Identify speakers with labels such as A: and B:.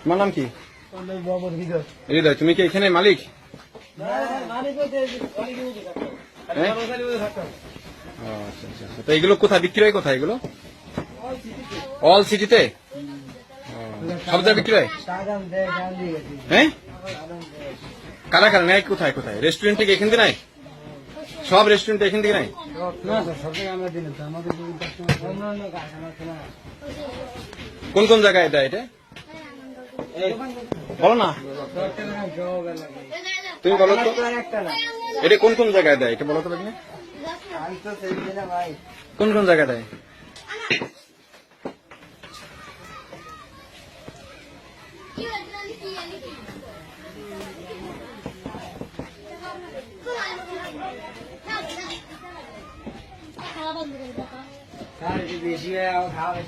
A: তোমার নাম কি? হৃদয় তুমি কি এখানে মালিক? হ্যাঁ? ও, আচ্ছা, আচ্ছা, আচ্ছা। তো এগুলো কোথায়? বিক্রি হয় কোথায় এগুলো? অল সিটিতে সব জায়গায় বিক্রি হয়? হ্যাঁ কারা কারা নেয়? কোথায় কোথায়? রেস্টুরেন্ট থেকে এখান থেকে নাই সব রেস্টুরেন্ট এখান থেকে নাই কোন কোন জায়গায় দেয় এটা? বলো না। তুমি বলো তো। এটা কোন কোন জায়গায় দেয়, এটা বলো তো কোন কোন জায়গায় দেয়?
B: খাওয়া
C: ખાવા